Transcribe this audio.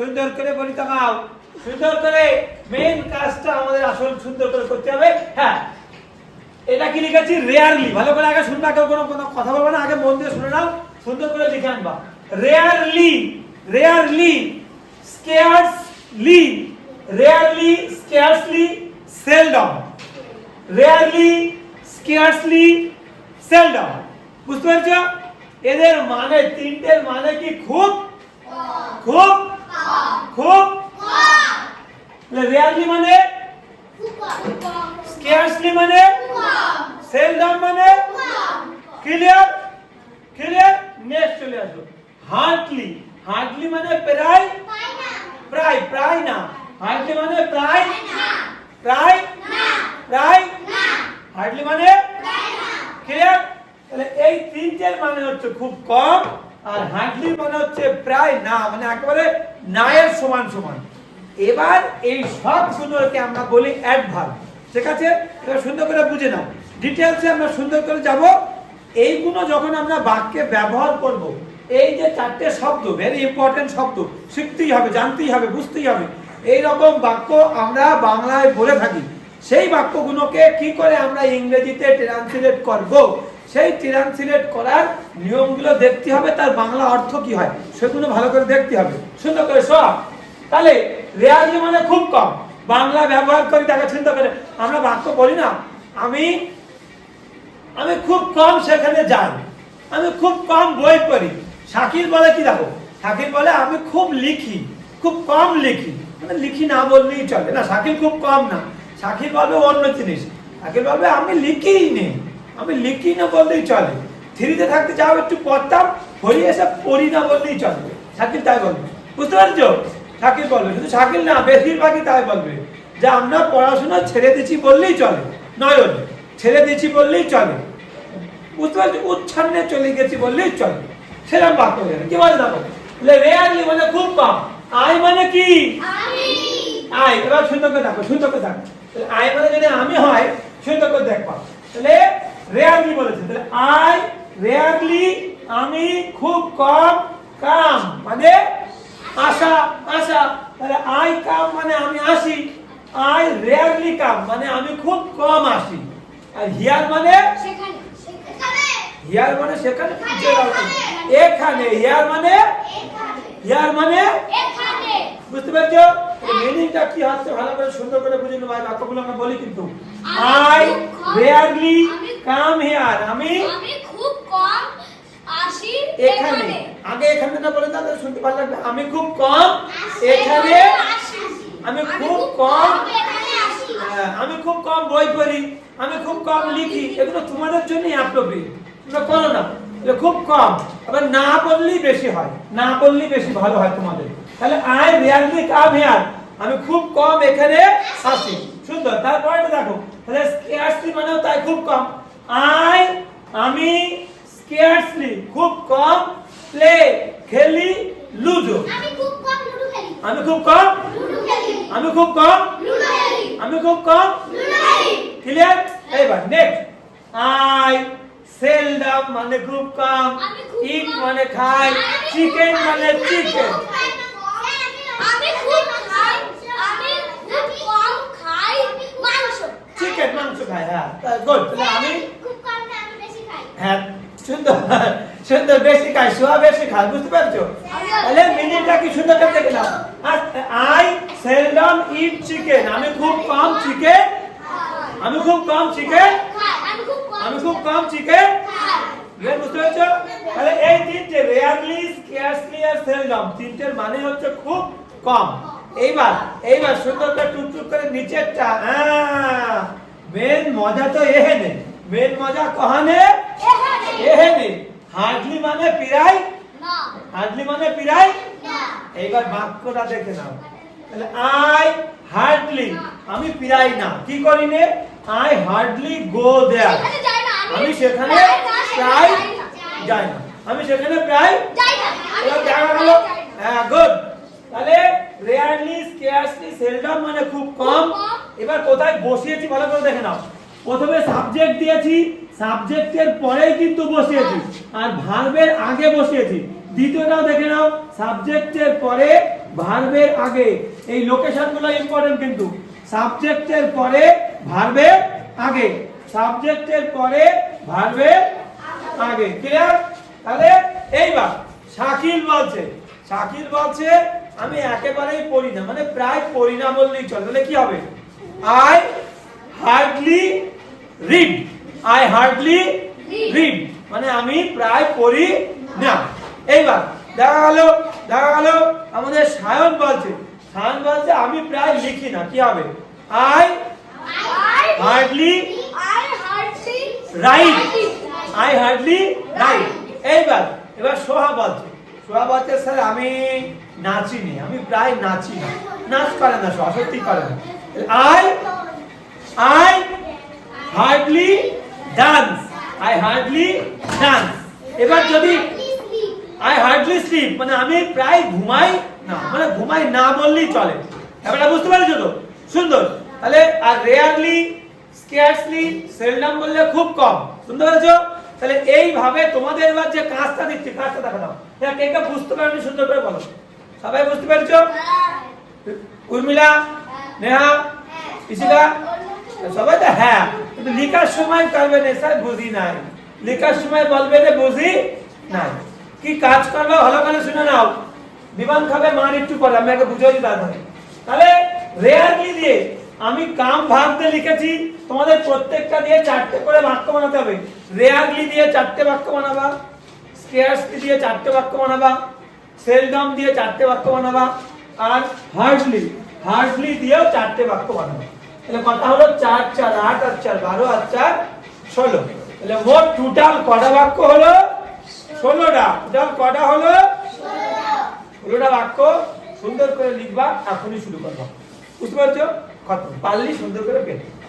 সুন্দর করে বলি তাকাও সুন্দর করে মেন কাজটা আমাদের আসল সুন্দর করে করতে হবে। হ্যাঁ। এটা কি লিখেছি? রেয়ারলি ভালো করে আগে শুনবা কেউ কোনো কোনো কথা বলবে না, আগে মন দিয়ে শুনে নাও। সুন্দর করে লিখে আনবা। Rarely rarely scarcely rarely scarcely seldom rarely scarcely seldom বুঝতে পারছ? এদের মানে তিনটের মানে কি? খুব? খুব। খুব রেয়ারলি মানে স্কেয়ার্সলি মানে সেলডম মানে ক্লিয়ার ক্লিয়ার নেক্সট চলে আসো হার্ডলি হার্ডলি মানে প্রায় প্রায় প্রায় না হার্ডলি মানে প্রায় প্রায় প্রায় হার্ডলি মানে ক্লিয়ার তাহলে এই তিনটের মানে হচ্ছে খুব কম আর হার্ডলি মানে হচ্ছে প্রায় না মানে একেবারে নায়ের সমান সমান। এবার এই সবগুলোকে আমরা বলি অ্যাডভার্ব ঠিক আছে? এবার সুন্দর করে বুঝে নাও। ডিটেলসে আমরা সুন্দর করে যাব। এইগুলো যখন আমরা বাক্যে ব্যবহার করব, এই যে চারটে শব্দ ভেরি ইম্পর্টেন্ট শব্দ, শিখতেই হবে, জানতেই হবে, বুঝতেই হবে। এই রকম বাক্য আমরা বাংলায় বলে থাকি। সেই বাক্যগুলোকে কি করে আমরা ইংরেজিতে ট্রান্সলেট করব? সেই ট্রান্সলেট করার নিয়মগুলো দেখতে হবে, তার বাংলা অর্থ কি হয়, সেগুলো ভালো করে দেখতে হবে। সুন্দর করে সব তাহলে রেয়াজি মানে খুব কম। বাংলা ব্যবহার করি তাকে চিন্তা করে। আমরা বাক্য বলি না, আমি আমি খুব কম সেখানে যাই। আমি খুব কম বই পড়ি। শাকির বলে কি দেখো? শাকির বলে, আমি খুব লিখি, খুব কম লিখি। মানে লিখি না বললেই চলে। না শাকির খুব কম না। শাকির বলবে অন্য জিনিস। শাকির বলবে, আমি লিখিই নেই আমি লিখি না বললেই চলে। থ্রিতে থাকতে যাও একটু পড়তাম হরি এসে পড়ি না বললেই চলবে শাকির তাই বলবে। বুঝতে পারছ? শাকির বলবে। শুধু শাকির না বেশিরভাগই তাই বলবে। যে আমরা পড়াশোনা ছেড়ে দিচ্ছি বললেই চলে। নয় ছেড়ে দিচ্ছি বললেই চলে। বুঝতে পারছি? উচ্ছন্নে চলে গেছি বললেই চলে। সেরকম বাক্য। কি বলে দেখো? রেয়ারলি মানে খুব কম আই মানে কি? আই এবার সুন্দর করে দেখো সুন্দর করে দেখো। আই মানে যদি আমি হয় সুন্দর করে দেখবা তাহলে রেয়ারলি বলেছে। তাহলে আই রেয়ারলি আমি খুব কম কাম মানে আশা আশা। তাহলে আই কাম মানে আমি আসি আই রেয়ারলি কাম মানে আমি খুব কম আসি। আর হিয়ার মানে? হিয়ার মানে সেখানে। এখানে হিয়ার মানে? হিয়ার মানে? বুঝতে পারছ? মিনিংটা কি হচ্ছে? ভালো করে সুন্দর করে বুঝে নেব বাক্যগুলো আমরা বলি কিন্তু। আই রেয়ারলি কাম হিয়ার আমি আমি খুব কম আসি এখানে। আগে এখানে না বলে তাহলে শুনতে ভালো লাগবে আমি খুব কম এখানে। আমি খুব কম হ্যাঁ, আমি খুব কম বই পড়ি আমি খুব কম লিখি। এগুলো তোমাদের জন্যই অ্যাপ্রোপ্রিয়েট তোমরা করো না। এগুলো খুব কম। আবার না বললেই বেশি হয়। না বললেই বেশি ভালো হয় তোমাদের। তাহলে আই রিয়ালি কাম হিয়ার আমি খুব কম এখানে আসি। সুন্দর। তারপরে দেখো। তাহলে স্কেয়ারসলি মানেও তাই খুব কম। আই আমি স্কেয়ারসলি খুব কম প্লে খেলি লুডো আমি খুব কম লুডো খেলি। আমি খুব কম? লুডো খেলি। আমি খুব কম? লুডো খেলি। আমি খুব কম? লুডো খেলি। ক্লিয়ার এইবার নেক্সট আই সেলডম মানে খুব কম। ইট মানে খাই। চিকেন মানে চিকেন চিকেন মাংস। খাই হ্যাঁ। গুড তাহলে আমি খুব কম খাই আমি বেশি খাই হ্যাঁ সুন্দর সুন্দর বেশি খাই খাই বুঝতে পারছ? তাহলে মিনিটটা কি সুন্দর করে দেখে নাও। আই সেলডম ইট চিকেন আমি খুব কম চিকেন আমি খুব কম চিকেন আমি খুব কম চিকেন খাই বুঝতে পেরেছ? তাহলে এই তিনটে রেয়ারলি স্কেয়ারসলি আর সেলডম তিনটের মানে হচ্ছে খুব কম। এইবার এইবার সুন্দর করে টুকটুক করে নিচেরটা মেন মজা তো এহেনে মেন মজা কহানে? এহেনে হার্ডলি মানে পিরাই না হার্ডলি মানে পিরাই? না। এইবার বাক্যটা দেখে নাও। তাহলে আই হার্ডলি আমি পিরাই না। কি করি নে? আই হার্ডলি গো দেয়ার সেখানে যাই না। আমি সেখানে প্রায় যাই না। আমি সেখানে প্রায় দেখা গেল। হ্যাঁ গুড তাহলে রেয়ারলি স্কেয়ারসলি সেলডম মানে খুব কম। এবার কোথায় বসিয়েছি ভালো করে দেখে নাও। প্রথমে সাবজেক্ট দিয়েছি সাবজেক্টের পরেই কিন্তু বসিয়েছি। আর ভার্বের আগে বসিয়েছি। দ্বিতীয়টাও দেখে নাও। সাবজেক্টের পরে ভার্বের আগে। এই লোকেশনগুলো ইম্পর্টেন্ট কিন্তু। সাবজেক্টের পরে ভার্বের আগে। সাবজেক্টের পরে ভার্বের আগে। ক্লিয়ার তাহলে এইবার শাকিল বলছে। শাকিল বলছে, আমি একেবারেই পড়ি না। মানে প্রায় পড়ি না বললেই চলে। তাহলে কি হবে? I hardly read I hardly read মানে আমি প্রায় পড়ি না। এইবার, দেখা গেল দেখা গেল, আমাদের সায়ন বলছে। সায়ন বলছে, আমি প্রায় লিখি না, কি হবে? I hardly write I hardly write এইবার, এবার সোহা বলছে। সোহা বলছে, স্যার, আমি নাচিনি, আমি প্রায় নাচি না। নাচ পারে না সোহা, সত্যি পারে না। I I hardly dance I hardly dance এবার যদি আই হার্ডলি স্লিপ মানে আমি প্রায় ঘুমাই না মানে ঘুমাই না বললেই চলে। এবারে বুঝতে পারছ তো? সুন্দর। তাহলে আর রেয়ারলি স্কেয়ারসলি সেলডাম বললে খুব কম। শুনতে পেরেছ? তাহলে এইভাবে তোমাদের এবার যে কাজটা দিচ্ছি, কাজটা দেখা দাও হ্যাঁ কে কে বুঝতে পারবে সুন্দর করে বলো। সবাই বুঝতে পেরেছ? উর্মিলা, নেহা ইশিকা সবাই তো হ্যাঁ। লেখার সময় করবে না স্যার বুঝি নাই। লেখার সময় বলবে যে বুঝি নাই। কি কাজ করবে? ভালো করে শুনে নাও। বিমান খাবে মান একটু পরে, আমি আগে বুঝাই দিই তাহলে। রেয়ারলি দিয়ে? আমি কাম ভাবতে লিখেছি, তোমাদের প্রত্যেকটা দিয়ে চারটে করে বাক্য বানাতে হবে। রেয়ারলি দিয়ে চারটে বাক্য বানাবা? স্কেয়ারসলি দিয়ে চারটে বাক্য বানাবা? সেলডম দিয়ে চারটে বাক্য বানাবা? আর হার্ডলি হার্ডলি দিয়েও চারটে বাক্য বানাবা। তাহলে কথা হলো? চার চার, আট, আর চার, বারো, আর চার, ষোলো। তাহলে মোট টোটাল কটা বাক্য হলো? ষোলোটা। টোটাল কটা হলো? ষোলোটা বাক্য। সুন্দর করে লিখবা, এখনই শুরু করবা। বুঝতে পারছ? কত? পারলি সুন্দর করে পেতে